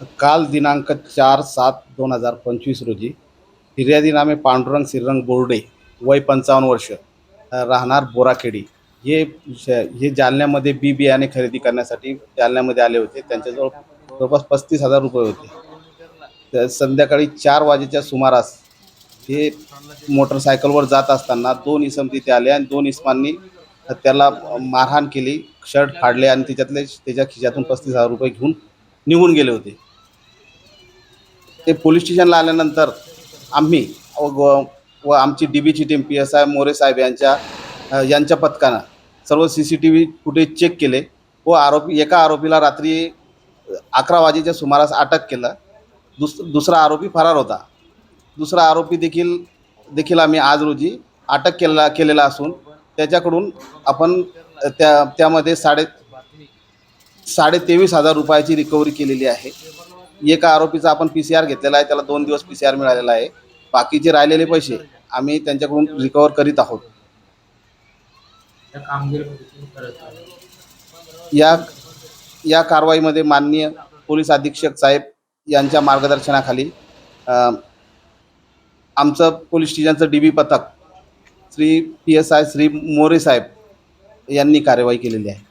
काल दिनांक चार सात दोन हजार पंचवीस रोजी फिर्यादी नामे पांडुरंग श्रीरंग बोर्डे वय पंचावन्न वर्ष राहणार बोराखेडी. हे श- हे जालन्यामध्ये बी बियाणे खरेदी करण्यासाठी जालन्यामध्ये आले होते. त्यांच्याजवळ जवळपास पस्तीस हजार रुपये होते. तर संध्याकाळी चार वाजेच्या सुमारास हे मोटरसायकलवर जात असताना दोन इसम तिथे आले आणि दोन इसमांनी त्याला मारहाण केली शर्ट फाडले आणि त्याच्यातले त्याच्या खिशातून पस्तीस हजार रुपये घेऊन निघून गेले होते. ते पोलीस स्टेशनला आल्यानंतर आम्ही व व- व आमची डी बीची team P S I More साहेब यांच्या यांच्या पथकानं सर्व C C T V footage check केले व आरोपी एका आरोपीला रात्री अकरा वाजेच्या सुमारास अटक केलं. दुस दुसरा आरोपी फरार होता. दुसरा आरोपी देखील देखील आम्ही आज रोजी अटक केला केलेला असून त्याच्याकडून आपण त्या त्यामध्ये साडे साडेतेवीस हजार रुपयाची रिकव्हरी केलेली आहे. एका आरोपीचा आपण पी सी आर घेतलेला आहे त्याला दोन दिवस पी सी आर मिळालेला आहे. बाकीचे राहिलेले पैसे आम्ही त्यांच्याकडून रिकवर करीत आहोत. या या कारवाईमध्ये माननीय पोलीस अधीक्षक साहेब यांच्या मार्गदर्शनाखाली आमचं पोलीस स्टेशनचं डी बी पथक Shri P S I Shri More साहेब यांनी कार्यवाही केलेली आहे.